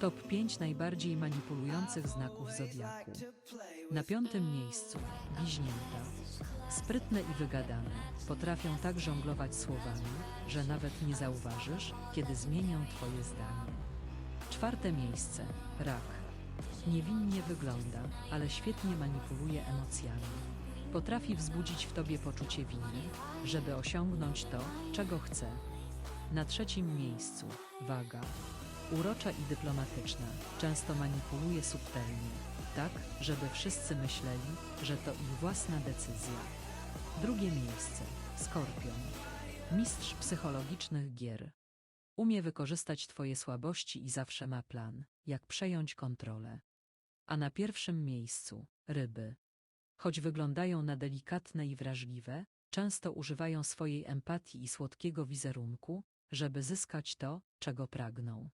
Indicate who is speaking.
Speaker 1: Top 5 najbardziej manipulujących znaków zodiaku. Na piątym miejscu bliźnięta. Sprytne i wygadane, potrafią tak żonglować słowami, że nawet nie zauważysz, kiedy zmienią twoje zdanie. Czwarte miejsce rak. Niewinnie wygląda, ale świetnie manipuluje emocjami. Potrafi wzbudzić w tobie poczucie winy, żeby osiągnąć to, czego chce. Na trzecim miejscu waga. Urocza i dyplomatyczna, często manipuluje subtelnie, tak, żeby wszyscy myśleli, że to ich własna decyzja. Drugie miejsce skorpion. Mistrz psychologicznych gier. Umie wykorzystać Twoje słabości i zawsze ma plan, jak przejąć kontrolę. A na pierwszym miejscu ryby. Choć wyglądają na delikatne i wrażliwe, często używają swojej empatii i słodkiego wizerunku, żeby zyskać to, czego pragną.